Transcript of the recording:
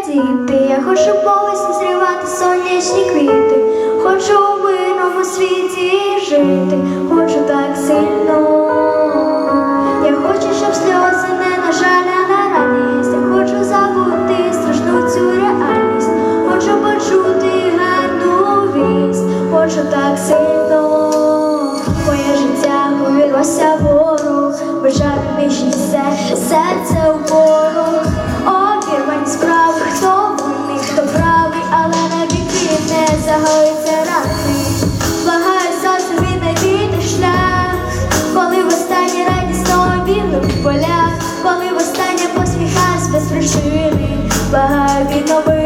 радіти, я хочу полосі зрівати сонячні квіти, хочу в мирному світі жити, хочу так сильно, я хочу, щоб сльози не на нажали на радість, я хочу забути страшну цю реальність, хочу почути гарну вість, хочу так сильно. в полях, коли востаннє посміхався без причини, багай від нових.